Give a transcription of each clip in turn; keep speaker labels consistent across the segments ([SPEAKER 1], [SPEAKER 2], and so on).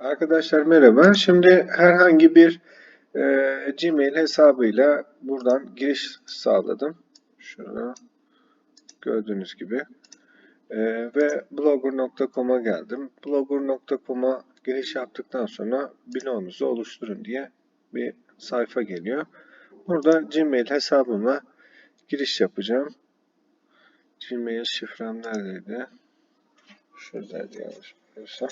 [SPEAKER 1] Arkadaşlar merhaba. Şimdi herhangi bir e, Gmail hesabıyla buradan giriş sağladım. Şunu gördüğünüz gibi. E, ve blogger.com'a geldim. Blogger.com'a giriş yaptıktan sonra blogunuzu oluşturun diye bir sayfa geliyor. Burada Gmail hesabıma giriş yapacağım. Gmail şifrem neredeydi? Şuradaydı yanlış biliyorsam.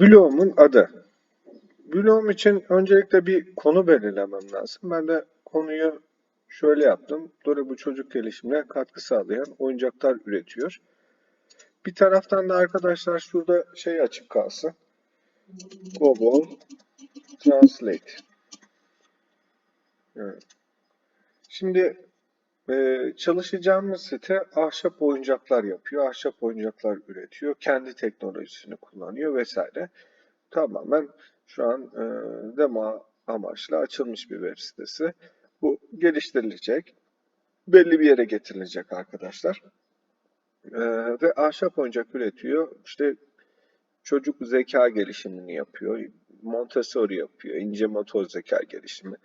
[SPEAKER 1] Bloğumun adı. Bloğum için öncelikle bir konu belirlemem lazım. Ben de konuyu şöyle yaptım. Dore bu çocuk gelişimine katkı sağlayan oyuncaklar üretiyor. Bir taraftan da arkadaşlar şurada şey açık kalsın. Google Translate. Evet. Şimdi e, çalışacağımız site ahşap oyuncaklar yapıyor, ahşap oyuncaklar üretiyor, kendi teknolojisini kullanıyor vesaire. Tamamen şu an e, demo amaçlı açılmış bir web sitesi. Bu geliştirilecek, belli bir yere getirilecek arkadaşlar. E, ve ahşap oyuncak üretiyor. İşte çocuk zeka gelişimini yapıyor, Montessori yapıyor, ince motor zeka gelişimi.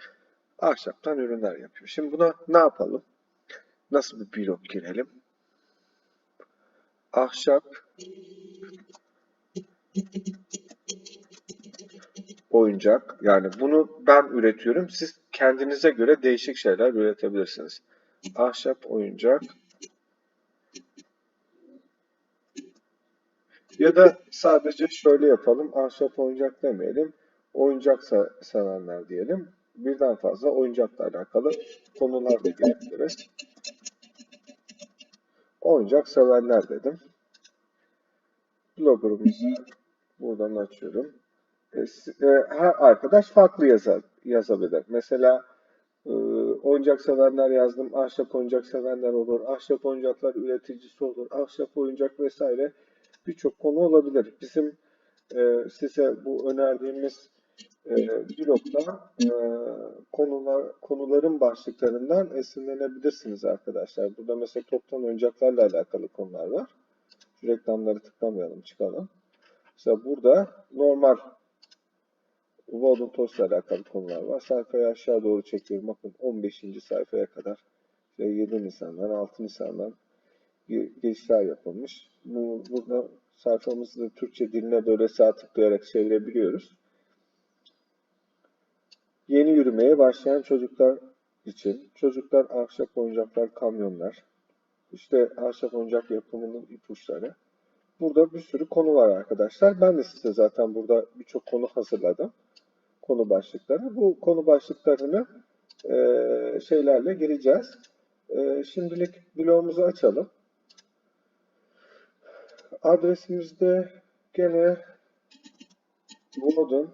[SPEAKER 1] Ahşaptan ürünler yapıyor. Şimdi buna ne yapalım? Nasıl bir blok girelim? Ahşap oyuncak. Yani bunu ben üretiyorum. Siz kendinize göre değişik şeyler üretebilirsiniz. Ahşap oyuncak. Ya da sadece şöyle yapalım. Ahşap oyuncak demeyelim. Oyuncak se- sevenler diyelim. Birden fazla oyuncakla alakalı konular da girebiliriz. Oyuncak sevenler dedim. Blogger'ımızı buradan açıyorum. E, e, her arkadaş farklı yazar, yazabilir. Mesela e, oyuncak sevenler yazdım. Ahşap oyuncak sevenler olur. Ahşap oyuncaklar üreticisi olur. Ahşap oyuncak vesaire birçok konu olabilir. Bizim size bu önerdiğimiz blogda e, konular konuların başlıklarından esinlenebilirsiniz arkadaşlar. Burada mesela toptan oyuncaklarla alakalı konular var. Şu reklamları tıklamayalım, çıkalım. Mesela burada normal Golden Toast'la alakalı konular var. Sayfayı aşağı doğru çekiyorum. Bakın 15. sayfaya kadar işte 7 Nisan'dan 6 Nisan'dan geçişler yapılmış. Bu, burada sayfamızı da Türkçe diline böyle sağ tıklayarak çevirebiliyoruz. Yeni yürümeye başlayan çocuklar için çocuklar ahşap oyuncaklar, kamyonlar, işte ahşap oyuncak yapımının ipuçları. Burada bir sürü konu var arkadaşlar. Ben de size zaten burada birçok konu hazırladım. Konu başlıkları. Bu konu başlıklarını eee, şeylerle gireceğiz. Eee, şimdilik blogumuzu açalım. Adresimizde gene Wooden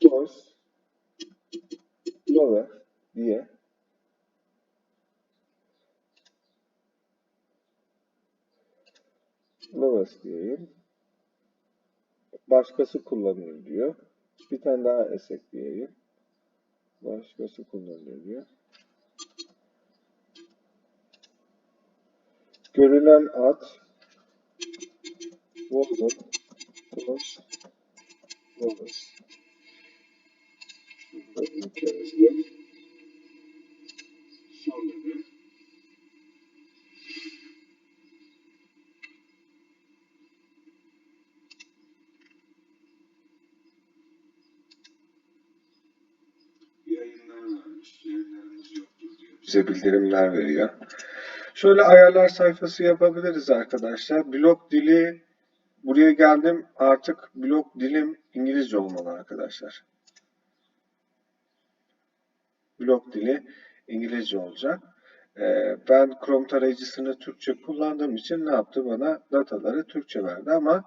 [SPEAKER 1] Toys Lover diye Lovers diyeyim. Başkası kullanıyor diyor. Bir tane daha es ekleyeyim. Başkası kullanıyor diyor. Görülen at Wolver Toys Lovers. Bize bildirimler veriyor. Şöyle ayarlar sayfası yapabiliriz arkadaşlar. Blok dili buraya geldim. Artık blok dilim İngilizce olmalı arkadaşlar. Blok dili İngilizce olacak. Ee, ben Chrome tarayıcısını Türkçe kullandığım için ne yaptı? Bana dataları Türkçe verdi ama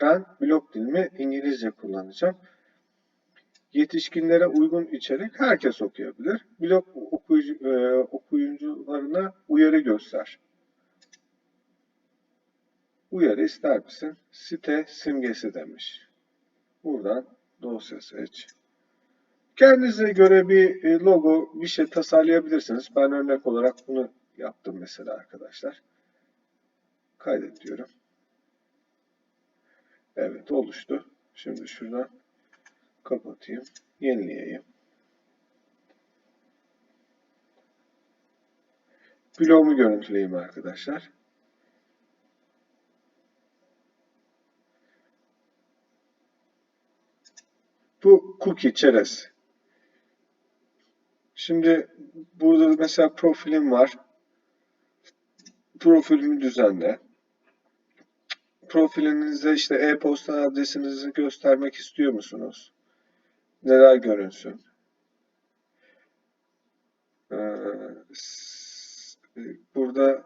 [SPEAKER 1] ben blok dilimi İngilizce kullanacağım. Yetişkinlere uygun içerik herkes okuyabilir. Okuyucu, e, okuyucularına uyarı göster. Uyarı ister misin? Site simgesi demiş. Buradan dosya seç. Kendinize göre bir e, logo, bir şey tasarlayabilirsiniz. Ben örnek olarak bunu yaptım mesela arkadaşlar. Kaydet diyorum. Evet oluştu. Şimdi şuradan kapatayım. Yenileyeyim. Bloğumu görüntüleyeyim arkadaşlar. Bu cookie çerez. Şimdi burada mesela profilim var. Profilimi düzenle. Profilinizde işte e-posta adresinizi göstermek istiyor musunuz? Neler görünsün? Ee, burada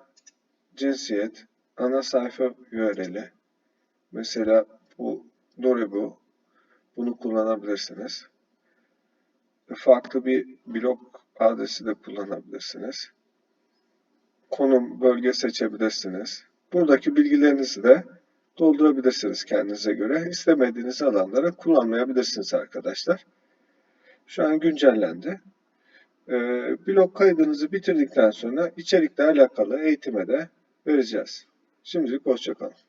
[SPEAKER 1] cinsiyet, ana sayfa URL'i. Mesela bu Doribu. Bunu kullanabilirsiniz. Farklı bir blog adresi de kullanabilirsiniz. Konum, bölge seçebilirsiniz. Buradaki bilgilerinizi de doldurabilirsiniz kendinize göre. İstemediğiniz alanlara kullanmayabilirsiniz arkadaşlar. Şu an güncellendi. Ee, blog kaydınızı bitirdikten sonra içerikle alakalı eğitime de vereceğiz. Şimdilik hoşçakalın.